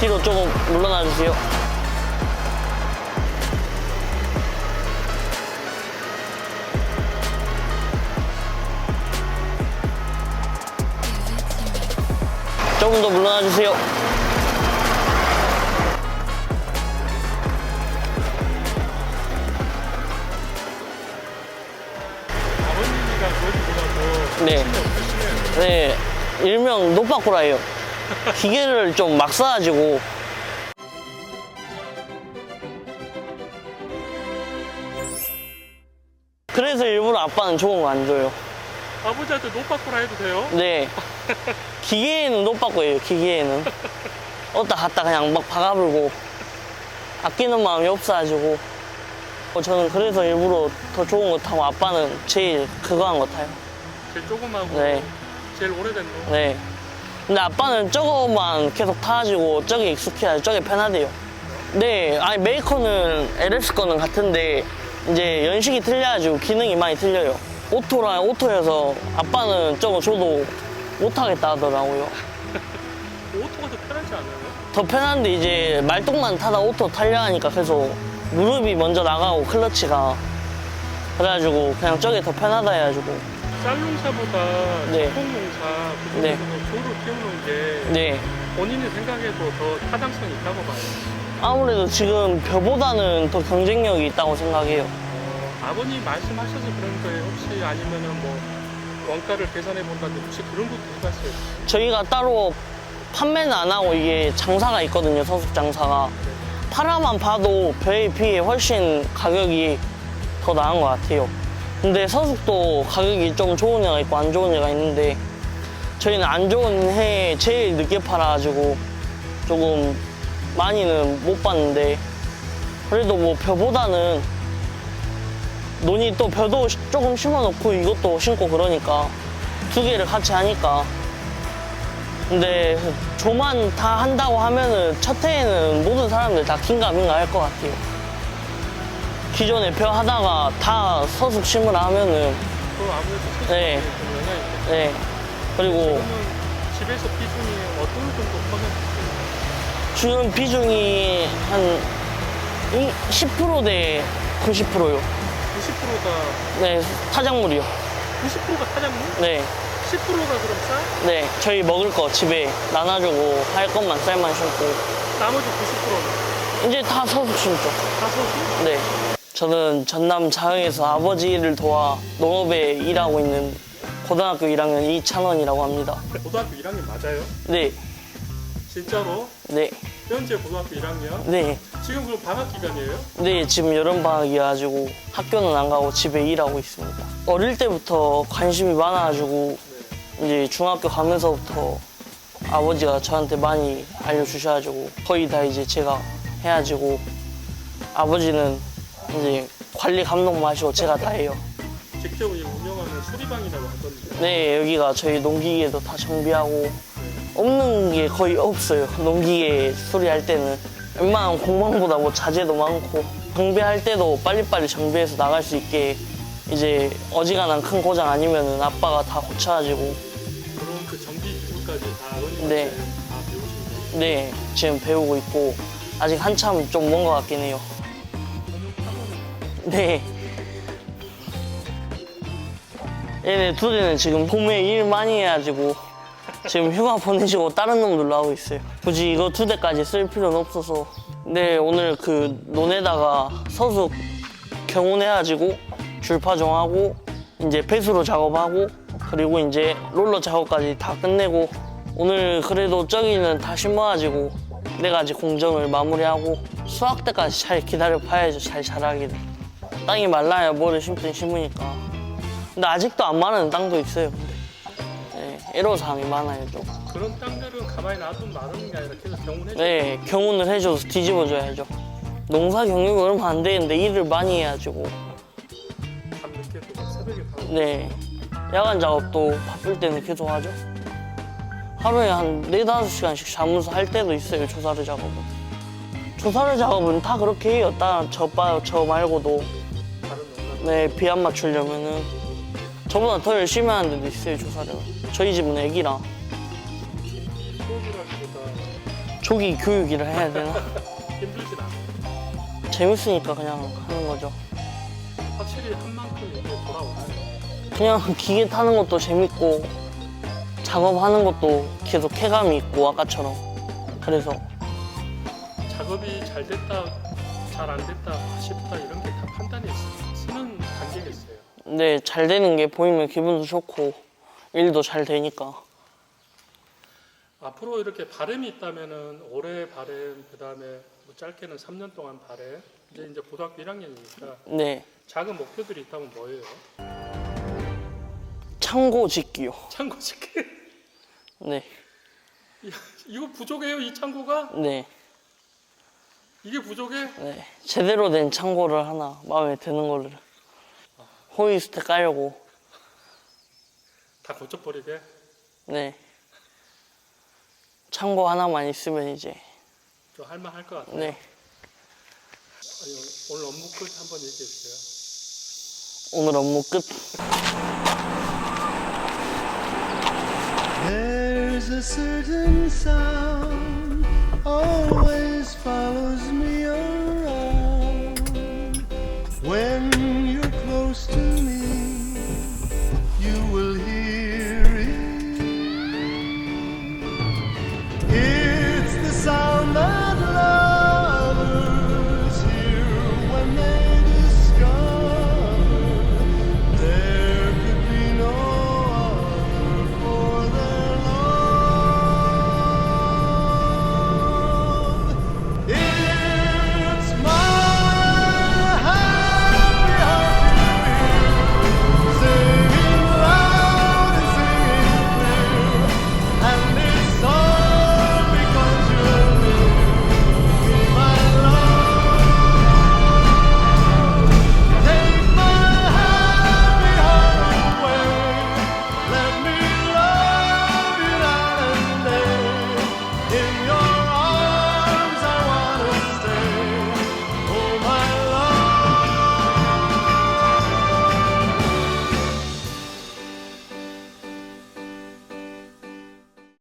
뒤로 조금 물러나 주세요. 조금 더 물러나 주세요. 아버님이가 네. 네, 일명 노빠꾸라예요. 기계를 좀막 쌓아지고 그래서 일부러 아빠는 좋은 거 안 줘요. 아버지한테 노빠꾸라 해도 돼요? 네. 기계에는 노빠꾸예요, 기계에는. 어디다 갖다 그냥 막 박아불고 아끼는 마음이 없어가지고 어, 저는 그래서 일부러 더 좋은 거 타고 아빠는 제일 그거 한 거 타요. 제일 조그마고 네. 제일 오래된 거. 네. 근데 아빠는 저거만 계속 타가지고 저게 익숙해야 저게 편하대요. 네, 아니 메이커는 LS 거는 같은데 이제 연식이 틀려가지고 기능이 많이 틀려요. 오토랑 오토여서 아빠는 저거 줘도 못하겠다 하더라고요. 오토가 더 편하지 않아요? 더 편한데 이제 말똥만 타다 오토 타려 하니까 계속 무릎이 먼저 나가고 클러치가 그래가지고 그냥 저게 더 편하다 해가지고 쌀농사보다 네. 식품농사 그 네. 소를 키우는 게 네. 본인이 생각해도 더 타당성이 있다고 봐요. 아무래도 지금 벼보다는 더 경쟁력이 있다고 생각해요. 어, 아버님 말씀하셔서 그런 거예요. 혹시 아니면은 뭐 원가를 계산해 본다든지 혹시 그런 것도 해봤어요? 저희가 따로 판매는 안 하고 이게 장사가 있거든요, 서숙 장사가. 파라만 봐도 벼에 비해 훨씬 가격이 더 나은 것 같아요. 근데 서숙도 가격이 좀 좋은 애가 있고 안 좋은 애가 있는데 저희는 안 좋은 해에 제일 늦게 팔아가지고 조금 많이는 못 봤는데 그래도 뭐 벼보다는 논이 또 벼도 시- 조금 심어놓고 이것도 심고 그러니까 두 개를 같이 하니까 근데 조만 다 한다고 하면은 첫 해에는 모든 사람들 다 긴가민가 할 것 같아요. 기존에 벼 하다가 다 심으라 하면은 그 아무래도 네. 좀 영향이 있겠죠. 네 그리고 그러면 집에서 비중이 어떤 정도 퍼센트? 지금 비중이 한 10%대 90%요. 90%가 네 타작물이요. 90%가 타작물? 네. 10%가 그럼 쌀? 네, 저희 먹을 거 집에 나눠주고 할 것만 쌀만 심고 나머지 90%는 이제 다 서숙 심죠. 다 소수? 네. 저는 전남 자흥에서 아버지를 도와 농업에 일하고 있는 고등학교 1학년 이찬원이라고 합니다. 고등학교 1학년 맞아요? 네, 진짜로? 네, 현재 고등학교 1학년? 네. 지금 그럼 방학 기간이에요? 네, 지금 여름 방학이어가지고 학교는 안 가고 집에 일하고 있습니다. 어릴 때부터 관심이 많아가지고 이제 중학교 가면서부터 아버지가 저한테 많이 알려주셔가지고 거의 다 이제 제가 해가지고 아버지는 이제 관리 감독만 하시고 제가 다 해요. 직접 이 운영하는 수리방이라고 하던데 네, 여기가 저희 농기계도 다 정비하고 없는 게 거의 없어요. 농기계 수리할 때는 웬만한 공방보다 뭐 자재도 많고 정비할 때도 빨리빨리 정비해서 나갈 수 있게 이제 어지간한 큰 고장 아니면은 아빠가 다 고쳐가지고 그런 그 정비 기술까지 다 아버님한테 네. 다 배우신 거예요? 네 지금 배우고 있고 아직 한참 좀 먼 것 같긴 해요. 네. 얘네 둘이는 지금 봄에 일 많이 해가지고 지금 휴가 보내시고 다른 놈들로 하고 있어요. 굳이 이거 두 대까지 쓸 필요는 없어서. 네, 오늘 그 논에다가 서숙 경운해가지고 줄파종하고 이제 배수로 작업하고 그리고 이제 롤러 작업까지 다 끝내고 오늘 그래도 저기는 다 심어가지고 네 가지 공정을 마무리하고 수확 때까지 잘 기다려 봐야죠. 잘 자라기를. 땅이 말라야 뭐를 심든 심으니까. 근데 아직도 안 마르는 땅도 있어요. 근데 네, 애로사항이 많아요 좀. 그런 땅들은 가만히 놔두면 마르는 게 아니라 계속 경운해 줘 네, 경운을 해줘서 뒤집어줘야죠. 농사 경력이 얼마 안 되는데 일을 많이 해가지고 밤 늦게 또 새벽에 가고 네 야간 작업도 바쁠 때는 계속 하죠. 하루에 한 네 다섯 시간씩 자면서 할 때도 있어요 조사를 작업은. 조사를 작업은 다 그렇게 해요. 다저 빠, 저 말고도 다른 농가 네, 비안 맞추려면은 저보다 더 열심히 하는 데도 있어요 조사를. 저희 집은 애기라 조기 교육이라 해야 되나? 힘들진 않아요. 재밌으니까 그냥 하는 거죠. 확실히 한 만큼 이게 돌아오나요? 그냥 기계 타는 것도 재밌고 작업하는 것도 계속 쾌감이 있고 아까처럼 그래서 작업이 잘 됐다, 잘 안 됐다 싶다 이런 게 다 판단이 있어요. 쓰는. 근데 잘 되는 게 보이면 기분도 좋고 일도 잘 되니까. 앞으로 이렇게 바램이 있다면은 올해 바램 그다음에 뭐 짧게는 3년 동안 바램 이제 이제 고등학교 1학년이니까 네. 작은 목표들이 있다면 뭐예요? 창고 짓기요. 창고 짓기? 네. 이거 부족해요 이 창고가? 네, 이게 부족해? 네. 제대로 된 창고를 하나 마음에 드는 거를 호이스트 깔려고. 다 고쳐버리게? 네. 창고 하나만 있으면 이제. 좀 할만 할 것 같아요. 네. 아니, 오늘 업무 끝 한번 얘기해 주세요. 오늘 업무 끝. There's a certain sound always